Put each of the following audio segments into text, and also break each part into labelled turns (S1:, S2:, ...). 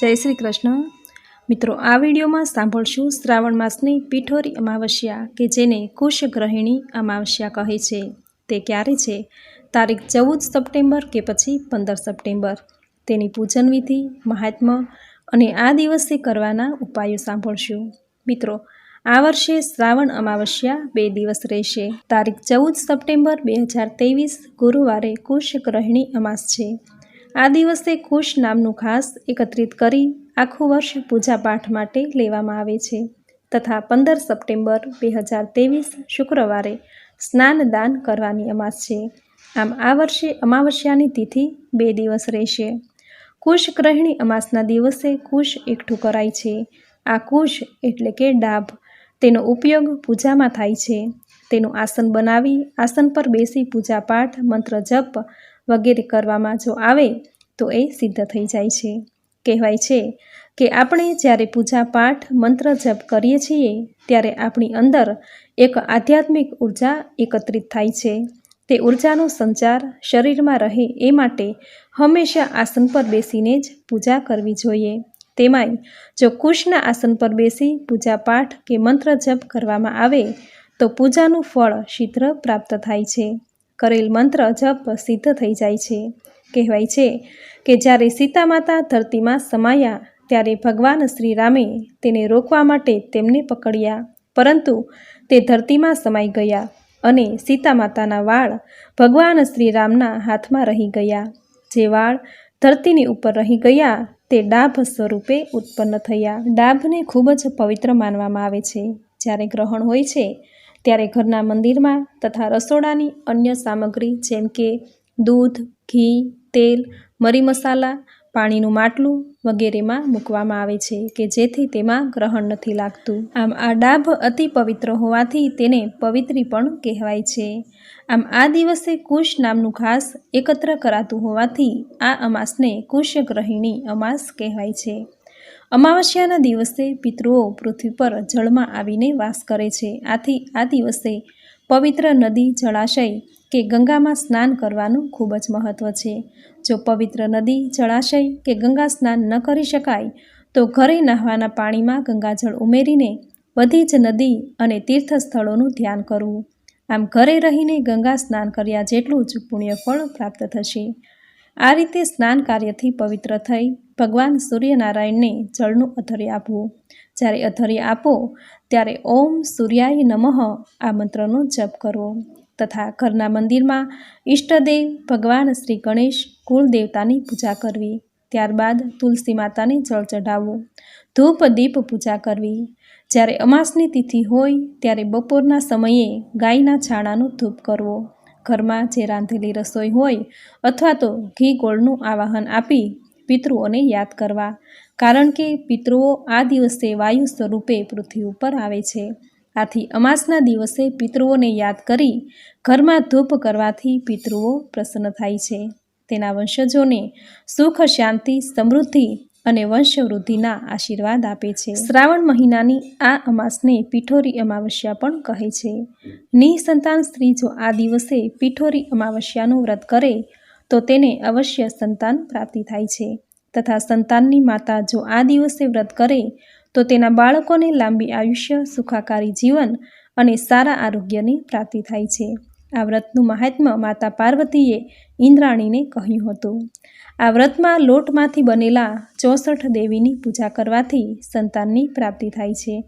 S1: જય શ્રી કૃષ્ણ. મિત્રો, આ વિડીયોમાં સાંભળશું શ્રાવણ માસની પીઠોરી અમાવસ્યા કે જેને કુશ ગ્રહિણી અમાવસ્યા કહે છે. તે ક્યારે છે? તારીખ ચૌદ સપ્ટેમ્બર કે પછી પંદર સપ્ટેમ્બર. તેની પૂજન વિધિ, મહાત્મ્ય અને આ દિવસે કરવાના ઉપાયો સાંભળશું. મિત્રો, આ વર્ષે શ્રાવણ અમાવસ્યા બે દિવસ રહેશે. તારીખ ચૌદ સપ્ટેમ્બર બે હજાર ત્રેવીસ ગુરુવારે કુશ ગ્રહિણી અમાસ છે. આ દિવસે કુશ નામનું ખાસ એકત્રિત કરી આખું વર્ષ પૂજાપાઠ માટે લેવામાં આવે છે તથા પંદર સપ્ટેમ્બર બે હજાર ત્રેવીસ શુક્રવારે સ્નાન દાન કરવાની અમાસ છે. આમ આ વર્ષે અમાવસ્યાની તિથિ બે દિવસ રહેશે. કુશ ગ્રહિણી અમાસના દિવસે કુશ એકઠું કરાય છે. આ કુશ એટલે કે ડાભ. તેનો ઉપયોગ પૂજામાં થાય છે. તેનું આસન બનાવી આસન પર બેસી પૂજાપાઠ, મંત્ર જપ વગેરે કરવામાં જો આવે, તો એ સિદ્ધ થઈ જાય છે. કહેવાય છે કે આપણે જ્યારે પૂજા પાઠ, મંત્ર જપ કરીએ છીએ, ત્યારે આપણી અંદર એક આધ્યાત્મિક ઊર્જા એકત્રિત થાય છે. તે ઉર્જાનો સંચાર શરીરમાં રહે એ માટે હંમેશા આસન પર બેસીને જ પૂજા કરવી જોઈએ. તેમાંય, જો કુશના આસન પર બેસી પૂજા પાઠ કે મંત્ર જપ કરવામાં આવે, તો પૂજાનું ફળ શીઘ્ર પ્રાપ્ત થાય છે. કરેલ મંત્ર જપ સિદ્ધ થઈ જાય છે. કહેવાય છે કે જ્યારે સીતા માતા ધરતીમાં સમાયા ત્યારે ભગવાન શ્રી રામે તેને રોકવા માટે તેમને પકડ્યા. પરંતુ તે ધરતીમાં સમાઈ ગયા અને સીતા માતાના વાળ ભગવાન શ્રી રામના હાથમાં રહી ગયા. જે વાળ ધરતીની ઉપર રહી ગયા તે ડાભ સ્વરૂપે ઉત્પન્ન થયા. ડાભને ખૂબ જ પવિત્ર માનવામાં આવે છે. જ્યારે ગ્રહણ હોય છે ત્યારે ઘરના મંદિરમાં તથા રસોડાની અન્ય સામગ્રી જેમ કે દૂધ, ઘી, તેલ, મરી મસાલા, પાણીનું માટલું વગેરેમાં મૂકવામાં આવે છે કે જેથી તેમાં ગ્રહણ નથી લાગતું. આમ આ ડાભ અતિ પવિત્ર હોવાથી તેને પવિત્રી પણ કહેવાય છે. આમ આ દિવસે કુશ નામનું ઘાસ એકત્ર કરાતું હોવાથી આ અમાસને કુશ ગ્રહિણી અમાસ કહેવાય છે. અમાવસ્યાના દિવસે પિતૃઓ પૃથ્વી પર જળમાં આવીને વાસ કરે છે. આથી આ દિવસે પવિત્ર નદી જળાશય કે ગંગામાં સ્નાન કરવાનું ખૂબ જ મહત્ત્વ છે. જો પવિત્ર નદી જળાશય કે ગંગા સ્નાન ન કરી શકાય, તો ઘરે નહાવાના પાણીમાં ગંગાજળ ઉમેરીને બધી જ નદી અને તીર્થ સ્થળોનું ધ્યાન કરવું. આમ ઘરે રહીને ગંગા સ્નાન કર્યા જેટલું જ પુણ્યફળ પ્રાપ્ત થશે. આ રીતે સ્નાન કાર્યથી પવિત્ર થઈ ભગવાન સૂર્યનારાયણને જળનું અથર્ય આપવું. જ્યારે અથર્ય આપો, ત્યારે ઓમ સૂર્યાય નમઃ આ મંત્રનો જપ કરવો. તથા ઘરના મંદિરમાં ઈષ્ટદેવ, ભગવાન શ્રી ગણેશ કુળદેવતાની પૂજા કરવી. ત્યારબાદ તુલસી માતાને જળ ચઢાવવું. ધૂપ, દીપ પૂજા કરવી. જ્યારે અમાસની તિથિ હોય, ત્યારે બપોરના સમયે ગાયના છાણાનો ધૂપ કરવો. ઘરમાં જે રાંધેલી રસોઈ હોય, અથવા તો ઘી ગોળનું આવાહન આપી પિતૃઓને યાદ કરવા. કારણ કે પિતૃઓ આ દિવસે વાયુ સ્વરૂપે પૃથ્વી ઉપર આવે છે. આથી અમાસના દિવસે પિતૃઓને યાદ કરી ઘરમાં ધૂપ કરવાથી પિતૃઓ પ્રસન્ન થાય છે. તેના વંશજોને સુખ, શાંતિ, સમૃદ્ધિ અને વંશવૃદ્ધિના આશીર્વાદ આપે છે. શ્રાવણ મહિનાની આ અમાસને પીઠોરી અમાવસ્યા પણ કહે છે. નિઃસંતાન સ્ત્રી જો આ દિવસે પીઠોરી અમાવસ્યાનું વ્રત કરે તો તેને અવશ્ય સંતાન પ્રાપ્તિ થાય છે. તથા સંતાનની માતા જો આ દિવસે વ્રત કરે, તો તેના બાળકોને લાંબી આયુષ્ય, સુખાકારી જીવન અને સારા આરોગ્યની પ્રાપ્તિ થાય છે. આ વ્રતનું મહાત્મ્ય માતા પાર્વતીએ ઇન્દ્રાણીને કહ્યું હતું. આ વ્રતમાં લોટમાંથી બનેલા ચોસઠ દેવીની પૂજા કરવાથી સંતાનની પ્રાપ્તિ થાય છે.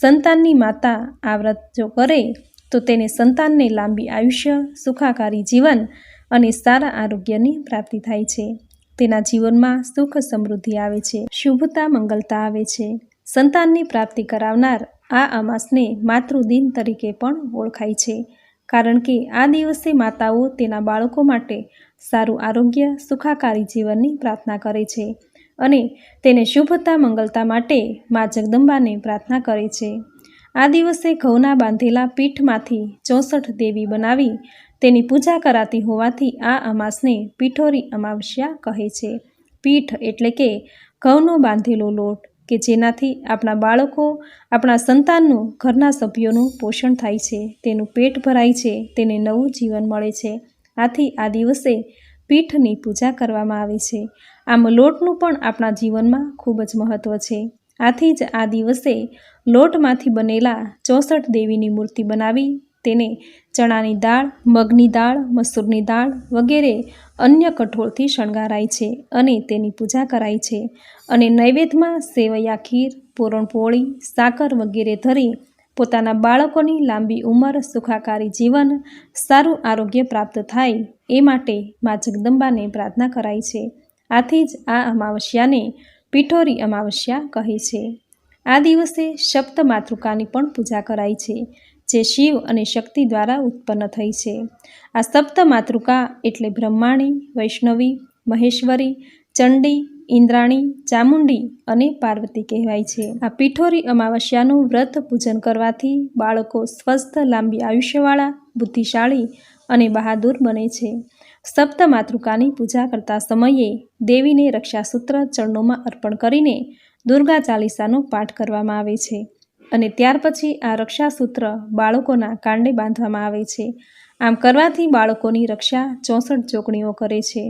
S1: સંતાનની માતા આ વ્રત જો કરે, તો તેને સંતાનને લાંબી આયુષ્ય, સુખાકારી જીવન અને સારા આરોગ્યની પ્રાપ્તિ થાય છે. તેના જીવનમાં સુખ સમૃદ્ધિ આવે છે. શુભતા મંગલતા આવે છે. સંતાનની પ્રાપ્તિ કરાવનાર આ અમાસને માતૃદિન તરીકે પણ ઓળખાય છે. કારણ કે આ દિવસે માતાઓ તેના બાળકો માટે સારું આરોગ્ય, સુખાકારી જીવનની પ્રાર્થના કરે છે અને તેને શુભતા, મંગલતા માટે મા જગદંબાને પ્રાર્થના કરે છે. આ દિવસે ઘઉંના બાંધેલા પીઠમાંથી ચોસઠ દેવી બનાવી તેની પૂજા કરાતી હોવાથી આ અમાસને પીઠોરી અમાવસ્યા કહે છે. પીઠ એટલે કે ઘઉંનો બાંધેલો લોટ, કે જેનાથી આપણા બાળકો આપણા સંતાનનું ઘરના સભ્યોનું પોષણ થાય છે. તેનું પેટ ભરાય છે, તેને નવું જીવન મળે છે. આથી આ દિવસે પીઠની પૂજા કરવામાં આવે છે. આમ લોટનું પણ આપણા જીવનમાં ખૂબ જ મહત્ત્વ છે. આથી જ આ દિવસે લોટમાંથી બનેલા ચોસઠ દેવીની મૂર્તિ બનાવી તેને ચણાની દાળ, મગની દાળ, મસૂરની દાળ વગેરે અન્ય કઠોળથી શણગારાય છે અને તેની પૂજા કરાય છે. અને નૈવેદ્યમાં સેવૈયા ખીર, પૂરણપોળી, સાકર વગેરે ધરી પોતાના બાળકોની લાંબી ઉંમર, સુખાકારી જીવન, સારું આરોગ્ય પ્રાપ્ત થાય એ માટે મા જગદંબાને પ્રાર્થના કરાય છે. આથી જ આ અમાવસ્યાને પીઠોરી અમાવસ્યા કહે છે. આ દિવસે સપ્ત માતૃકાની પણ પૂજા કરાય છે. જે શિવ અને શક્તિ દ્વારા ઉત્પન્ન થઈ છે. આ સપ્ત માતૃકા એટલે બ્રહ્માણી, વૈષ્ણવી, મહેશ્વરી, ચંડી, ઇન્દ્રાણી, ચામુંડી અને પાર્વતી કહેવાય છે. આ પીઠોરી અમાવસ્યાનું વ્રત પૂજન કરવાથી બાળકો સ્વસ્થ, લાંબી આયુષ્યવાળા, બુદ્ધિશાળી અને બહાદુર બને છે. સપ્ત માતૃકાની પૂજા કરતા સમયે દેવીને રક્ષાસૂત્ર ચરણોમાં અર્પણ કરીને દુર્ગા ચાલીસાનો પાઠ કરવામાં આવે છે. અને ત્યાર પછી આ રક્ષાસૂત્ર બાળકોના કાંડે બાંધવામાં આવે છે. આમ કરવાથી બાળકોની રક્ષા ચોસઠ ચોકણીઓ કરે છે.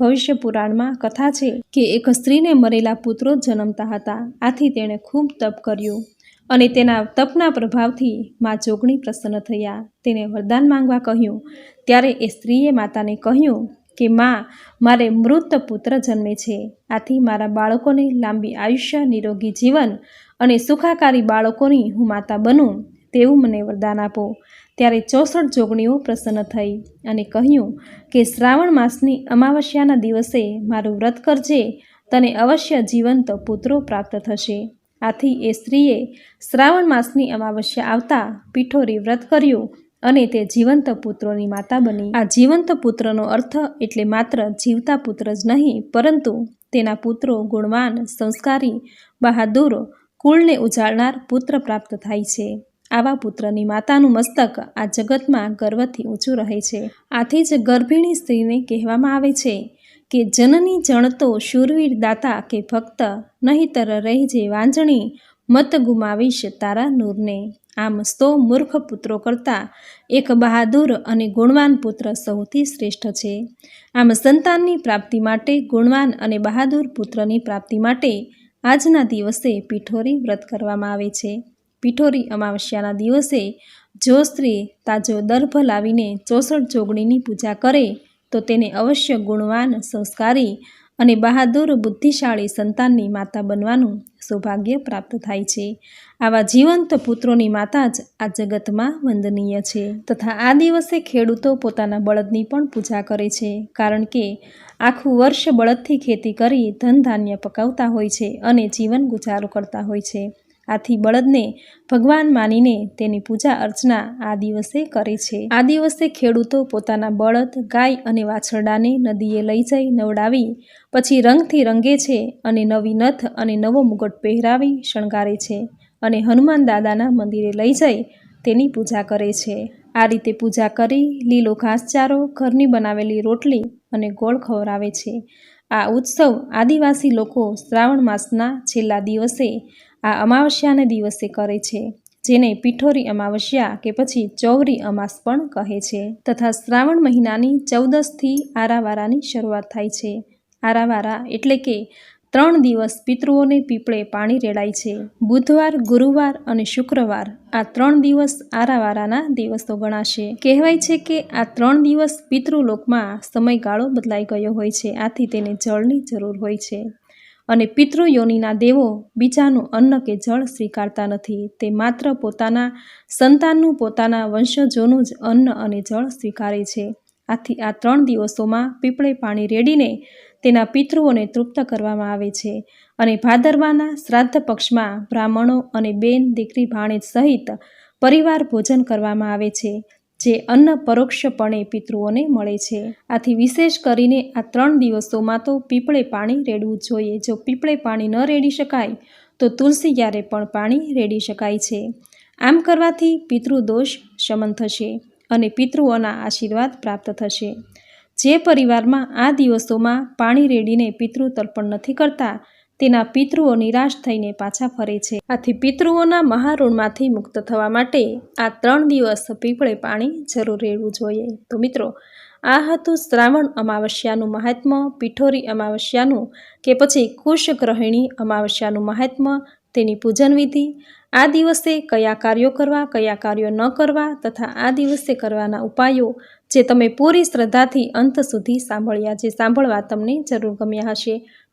S1: ભવિષ્ય પુરાણમાં કથા છે કે એક સ્ત્રીને મરેલા પુત્રો જન્મતા હતા. આથી તેણે ખૂબ તપ કર્યું અને તેના તપના પ્રભાવથી મા જોગણી પ્રસન્ન થયા. તેને વરદાન માંગવા કહ્યું. ત્યારે એ સ્ત્રીએ માતાને કહ્યું કે માં, મારે મૃત પુત્ર જન્મે છે. આથી મારા બાળકોને લાંબી આયુષ્ય, નિરોગી જીવન અને સુખાકારી બાળકોની હું માતા બનું, તેવું મને વરદાન આપો. ત્યારે ચોસઠ જોગણીઓ પ્રસન્ન થઈ અને કહ્યું કે, શ્રાવણ માસની અમાવસ્યાના દિવસે મારું વ્રત કરજે, તને અવશ્ય જીવંત પુત્રો પ્રાપ્ત થશે. આથી એ સ્ત્રીએ શ્રાવણ માસની અમાવસ્યા આવતા પીઠોરી વ્રત કર્યું અને તે જીવંત પુત્રોની માતા બની. આ જીવંત પુત્રનો અર્થ એટલે માત્ર જીવતા પુત્ર જ નહીં, પરંતુ તેના પુત્રો ગુણવાન, સંસ્કારી, બહાદુર, કુળને ઉજાળનાર પુત્ર પ્રાપ્ત થાય છે. આવા પુત્રની માતાનું મસ્તક આ જગતમાં ગર્વથી ઊંચું રહે છે. આથી જ ગર્ભિણી સ્ત્રીને કહેવામાં આવે છે કે જનની જણતો શૂરવીર દાતા કે ભક્ત, નહીતર રહેજે વાંજણી, મત ગુમાવીશ તારા નૂરને. આમ સો મૂર્ખ પુત્રો કરતાં એક બહાદુર અને ગુણવાન પુત્ર સૌથી શ્રેષ્ઠ છે. આમ સંતાનની પ્રાપ્તિ માટે, ગુણવાન અને બહાદુર પુત્રની પ્રાપ્તિ માટે આજના દિવસે પીઠોરી વ્રત કરવામાં આવે છે. પીઠોરી અમાવસ્યાના દિવસે જો સ્ત્રી તાજો દર્ભ લાવીને ચોસઠ જોગણીની પૂજા કરે, તો તેને અવશ્ય ગુણવાન સંસ્કારી અને બહાદુર, બુદ્ધિશાળી સંતાનની માતા બનવાનું સૌભાગ્ય પ્રાપ્ત થાય છે. આવા જીવંત પુત્રોની માતા જ આ જગતમાં વંદનીય છે. તથા આ દિવસે ખેડૂતો પોતાના બળદની પણ પૂજા કરે છે. કારણ કે આખું વર્ષ બળદથી ખેતી કરી ધન ધાન્ય પકાવતા હોય છે અને જીવન ગુજારો કરતા હોય છે. આથી બળદને ભગવાન માનીને તેની પૂજા અર્ચના આ દિવસે કરે છે. આ દિવસે ખેડૂતો પોતાના બળદ, ગાય અને વાછરડાને નદીએ લઈ જઈ નવડાવી, પછી રંગથી રંગે છે અને નવી નથ અને નવો મુગટ પહેરાવી શણગારે છે અને હનુમાન દાદાના મંદિરે લઈ જઈ તેની પૂજા કરે છે. આ રીતે પૂજા કરી લીલો ઘાસચારો, ઘરની બનાવેલી રોટલી અને ગોળ ખવડાવે છે. આ ઉત્સવ આદિવાસી લોકો શ્રાવણ માસના છેલ્લા દિવસે આ અમાવસ્યાને દિવસે કરે છે, જેને પીઠોરી અમાવસ્યા કે પછી ચૌરી અમાસ પણ કહે છે. તથા શ્રાવણ મહિનાની ચૌદસથી આરાવારાની શરૂઆત થાય છે. આરાવારા એટલે કે ત્રણ દિવસ પિતૃઓને પીપળે પાણી રેડાય છે. બુધવાર, ગુરુવાર અને શુક્રવાર આ ત્રણ દિવસ આરાવારાના દિવસો ગણાશે. કહેવાય છે કે આ ત્રણ દિવસ પિતૃલોકમાં સમયગાળો બદલાઈ ગયો હોય છે, આથી તેને જળની જરૂર હોય છે. અને પિતૃયોનીના દેવો બીજાનું અન્ન કે જળ સ્વીકારતા નથી. તે માત્ર પોતાના સંતાનનું પોતાના વંશજોનું જ અન્ન અને જળ સ્વીકારે છે. આથી આ ત્રણ દિવસોમાં પીપળે પાણી રેડીને તેના પિતૃઓને તૃપ્ત કરવામાં આવે છે અને ભાદરવાના શ્રાદ્ધ પક્ષમાં બ્રાહ્મણો અને બેન દીકરી ભાણેજ સહિત પરિવાર ભોજન કરવામાં આવે છે. જે અન્ન પરોક્ષપણે પિતૃઓને મળે છે. આથી વિશેષ કરીને આ ત્રણ દિવસોમાં તો પીપળે પાણી રેડવું જોઈએ. જો પીપળે પાણી ન રેડી શકાય, તો તુલસી ક્યારે પણ પાણી રેડી શકાય છે. આમ કરવાથી પિતૃદોષ શમન થશે અને પિતૃઓના આશીર્વાદ પ્રાપ્ત થશે. જે પરિવારમાં આ દિવસોમાં પાણી રેડીને પિતૃ તર્પણ નથી કરતા તેના પિતૃઓ નિરાશ થઈને પાછા ફરે છે. આથી પિતૃઓના મહાઋણમાંથી મુક્ત થવા માટે આ ત્રણ દિવસ પીપળે પાણી જરૂર રેડવું જોઈએ. તો મિત્રો, આ હતું શ્રાવણ અમાવસ્યાનું મહાત્મ્ય પીઠોરી અમાવસ્યાનું કે પછી કુશ ગ્રહિણી અમાવસ્યાનું મહાત્મ્ય તેની પૂજન વિધિ આ દિવસે કયા કાર્યો કરવા, કયા કાર્યો ન કરવા તથા આ દિવસે કરવાના ઉપાયો જે તમે પૂરી શ્રદ્ધાથી અંત સુધી સાંભળ્યા, જે સાંભળવા તમને જરૂર ગમ્યા હશે.